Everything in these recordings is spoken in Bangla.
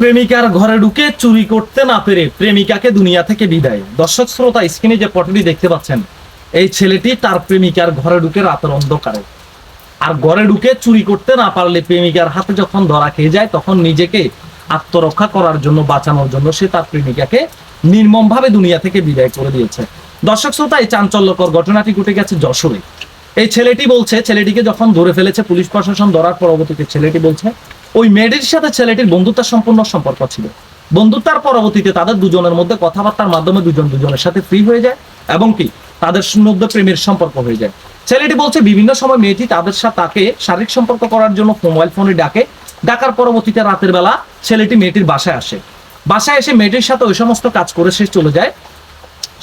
প্রেমিকার ঘরে ঢুকে চুরি করতে না পেরে প্রেমিকাকে দুনিয়া থেকে বিদায়। দর্শক শ্রোতা, স্ক্রিনে যে পটটি দেখতে পাচ্ছেন, এই ছেলেটি তার প্রেমিকার ঘরে ঢুকে রাতের অন্ধকারে। আর ঘরে ঢুকে চুরি করতে না পারলে প্রেমিকার হাতে যখন ধরা খেয়ে যায়, তখন নিজেকে আত্মরক্ষা করার জন্য, বাঁচানোর জন্য সে তার প্রেমিকাকে নির্মম ভাবে দুনিয়া থেকে বিদায় করে দিয়েছে। দর্শক শ্রোতা, এই চাঞ্চল্যকর ঘটনাটি ঘটে গেছে যশোরে। এই ছেলেটি বলছে, ছেলেটিকে যখন ধরে ফেলেছে পুলিশ প্রশাসন, ধরার পরবর্তীতে ছেলেটি বলছে ওই মেয়েটির সাথে ছেলেটির বন্ধুত্ব সম্পূর্ণ সম্পর্ক ছিল। বন্ধুত্বার পরবর্তীতে তাদের দুজনের মধ্যে কথাবার্তার মাধ্যমে দুজন দুজনের সাথে ফ্রি হয়ে যায় এবং কি তাদের মধ্যে প্রেমের সম্পর্ক হয়ে যায়। ছেলেটি বলছে, বিভিন্ন সময় মেয়েটি তাদের সাথে তাকে শারীরিক সম্পর্ক করার জন্য মোবাইল ফোনে ডাকে। ডাকার পরবর্তীতে রাতের বেলা ছেলেটি মেয়েটির বাসায় আসে। বাসায় এসে মেয়েটির সাথে ওই সমস্ত কাজ করে সে চলে যায়।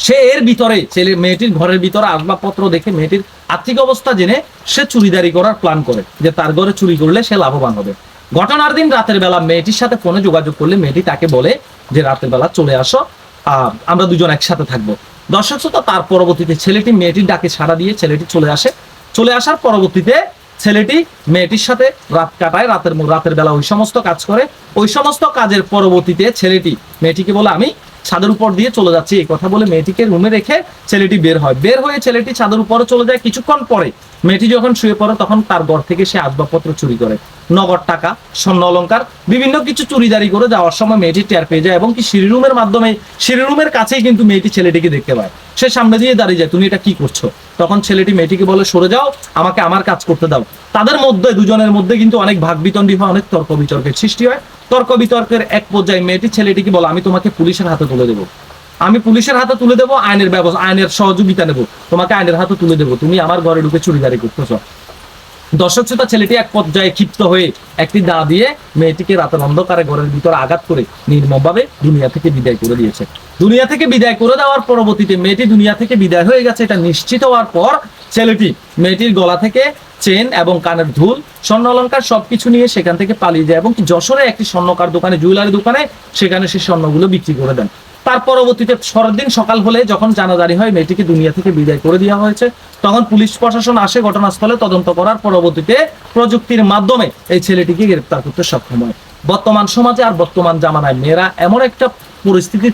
সে এর ভিতরে, ছেলে, মেয়েটির ঘরের ভিতরে আসবাবপত্র দেখে মেয়েটির আর্থিক অবস্থা জেনে সে চুরিদারি করার প্ল্যান করে যে তার ঘরে চুরি করলে সে লাভবান হবে। ঘটনার দিন রাতের বেলা মেয়েটির সাথে ফোনে যোগাযোগ করলে মেয়েটি তাকে বলে যে রাতের বেলা চলে আসো আমরা দুজন একসাথে থাকব। দর্শক শ্রোতা, তার পরবর্তীতে ছেলেটি মেয়েটির ডাকে সাড়া দিয়ে ছেলেটি চলে আসে। চলে আসার পরবর্তীতে ছেলেটি মেয়েটির সাথে রাত কাটায়, রাতের রাতের বেলা ওই সমস্ত কাজ করে। ওই সমস্ত কাজের পরবর্তীতে ছেলেটি মেয়েটিকে বলে, আমি ছাদের উপর দিয়ে চলে যাচ্ছি। এই কথা বলে মেয়েটিকে রুমে রেখে ছেলেটি বের হয়। বের হয়ে ছেলেটি ছাদের উপরে চলে যায় কিছুক্ষণ পরে। মেয়েটি যখন শুয়ে পড়ে, তখন তার ঘর থেকে সে আসবাবপত্র চুরি করে। নগদ টাকা, স্বর্ণ অলংকার, বিভিন্ন কিছু চুরিদারি করে যাওয়ার সময় মেয়েটি টের পেয়ে যায় এবং কি সিঁড়ি রুমের মাধ্যমে, সিঁড়ি রুমের কাছেই কিন্তু মেয়েটি ছেলেটিকে দেখতে পায়। সে সামনে দিয়ে দাঁড়িয়ে যায়, তুমি এটা কি করছ? তখন ছেলেটি মেয়েটিকে বলে, সরে যাও, আমাকে আমার কাজ করতে দাও। তাদের মধ্যে, দুজনের মধ্যে কিন্তু অনেক ভাগ বিতণ্ডি হয়, অনেক তর্ক বিতর্কের সৃষ্টি হয়। তর্ক বিতর্কের এক পর্যায়ে মেয়েটি ছেলেটিকে বলে, আমি তোমাকে পুলিশের হাতে তুলে দেবো। আমি পুলিশের হাতে তুলে দেবো, আইনের ব্যবস্থা, আইনের সহযোগিতা নেব। তোমাকে আইনের হাতে তুলে দেবো। তুমি আমার ঘরে ঢুকে চুরিদারি করতেছো। দর্শক শ্রোতা, ছেলেটি এক পর্যায়ে ক্ষিপ্ত হয়ে একটি দা দিয়ে মেয়েটিকে রাতের অন্ধকারে ঘরের ভিতরে আঘাত করে নির্মমভাবে দুনিয়া থেকে বিদায় করে দিয়েছে। দুনিয়া থেকে বিদায় করে দেওয়ার পরবর্তীতে মেয়েটি দুনিয়া থেকে বিদায় হয়ে গেছে। এটা নিশ্চিত হওয়ার পর ছেলেটি মেয়েটির গলা থেকে চেন এবং কানের ধুল, স্বর্ণ অলঙ্কার সবকিছু নিয়ে সেখান থেকে পালিয়ে যায় এবং যশোরে একটি স্বর্ণকার দোকানে, জুয়েলারি দোকানে সেখানে সে স্বর্ণগুলো বিক্রি করে দেন। তার পরবর্তীতে পরের দিন সকাল হলে যখন জানাজারি হয় মেয়েটিকে দুনিয়া থেকে বিদায় করে দেওয়া হয়েছে, তখন পুলিশ প্রশাসন আসে ঘটনাস্থলে তদন্ত করার পরবর্তীতে প্রযুক্তির মাধ্যমে এই ছেলেটিকে গ্রেপ্তার করতে সক্ষম হয়। বর্তমান সমাজে আর বর্তমান জামানায় মেয়েরা এমন একটা পরিস্থিতি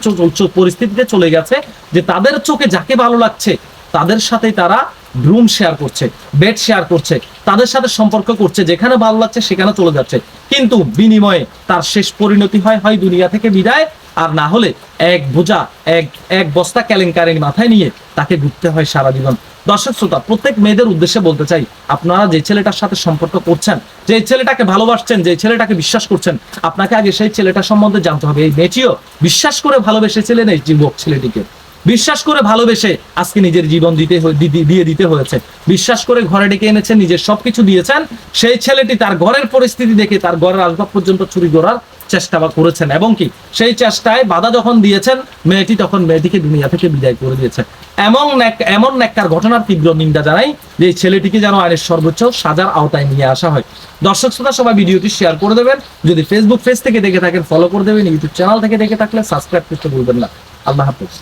পরিস্থিতিতে চলে গেছে যে তাদের চোখে যাকে ভালো লাগছে, তাদের সাথে তারা রুম শেয়ার করছে, বেড শেয়ার করছে, তাদের সাথে সম্পর্ক করছে, যেখানে ভালো লাগছে সেখানে চলে যাচ্ছে। কিন্তু বিনিময়ে তার শেষ পরিণতি হয় হয় দুনিয়া থেকে বিদায় আর না হলে এক বোঝা এক এক বস্তা কেলেঙ্কারির মাথায় নিয়ে তাকে ঘুরতে হয় সারা জীবন। দর্শক শ্রোতা, প্রত্যেক মেয়েদের উদ্দেশ্যে বলতে চাই, আপনারা যে ছেলেটার সাথে সম্পর্ক করছেন, যে ছেলেটাকে ভালোবাসছেন, যে ছেলেটাকে বিশ্বাস করছেন, আপনাকে আগে সেই ছেলেটা সম্বন্ধে জানতে হবে। এই মেয়েটিও বিশ্বাস করে ভালোবেসেছিলেন এই যুবক ছেলেটিকে। বিশ্বাস করে ভালোবেসে আজকে নিজের জীবন দিতে দিয়ে দিতে হয়েছে। বিশ্বাস করে ঘরে ডেকে এনেছেন নিজের সবকিছু দিয়েছেন। সেই ছেলেটি তার ঘরের পরিস্থিতি দেখে তার ঘরের আসবাব পর্যন্ত চুরি করার চেষ্টা বা করেছেন। এবং কি? সেই চেষ্টায় বাধা যখন দিয়েছেন, মেয়েটি তখন মেয়েটিকে দুনিয়া থেকে বিদায় করে দিয়েছে। এমন এমন ন্যাক্কার ঘটনার তীব্র নিন্দা জানাই যে ছেলেটিকে যেন আইনের সর্বোচ্চ সাজার আওতায় নিয়ে আসা হয়। দর্শক শ্রোতা, সবাই ভিডিওটি শেয়ার করে দেবেন। যদি ফেসবুক পেজ থেকে দেখে থাকেন ফলো করে দেবেন। ইউটিউব চ্যানেল থেকে দেখে থাকলে সাবস্ক্রাইব করতে ভুলবেন না। আল্লাহ হাফেজ।